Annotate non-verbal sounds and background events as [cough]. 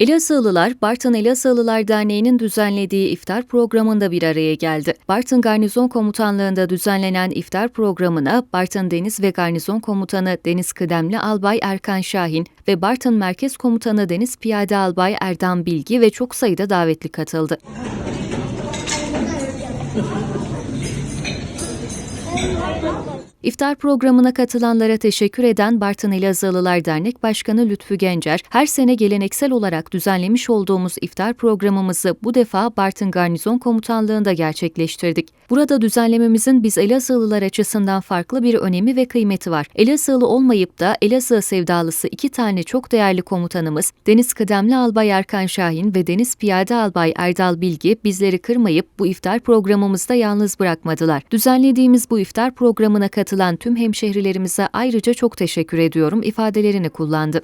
Elazığlılar, Bartın Elazığlılar Derneği'nin düzenlediği iftar programında bir araya geldi. Bartın Garnizon Komutanlığı'nda düzenlenen iftar programına Bartın Deniz ve Garnizon Komutanı Deniz Kıdemli Albay Erkan Şahin ve Bartın Merkez Komutanı Deniz Piyade Albay Erdem Bilgi ve çok sayıda davetli katıldı. [laughs] İftar programına katılanlara teşekkür eden Bartın Elazığlılar Dernek Başkanı Lütfü Gencer, her sene geleneksel olarak düzenlemiş olduğumuz iftar programımızı bu defa Bartın Garnizon Komutanlığı'nda gerçekleştirdik. Burada düzenlememizin biz Elazığlılar açısından farklı bir önemi ve kıymeti var. Elazığlı olmayıp da Elazığ sevdalısı iki tane çok değerli komutanımız Deniz Kıdemli Albay Erkan Şahin ve Deniz Piyade Albay Erdal Bilgi bizleri kırmayıp bu iftar programımızda yalnız bırakmadılar. Düzenlediğimiz bu iftar programına katılan tüm hemşehrilerimize ayrıca çok teşekkür ediyorum ifadelerini kullandı.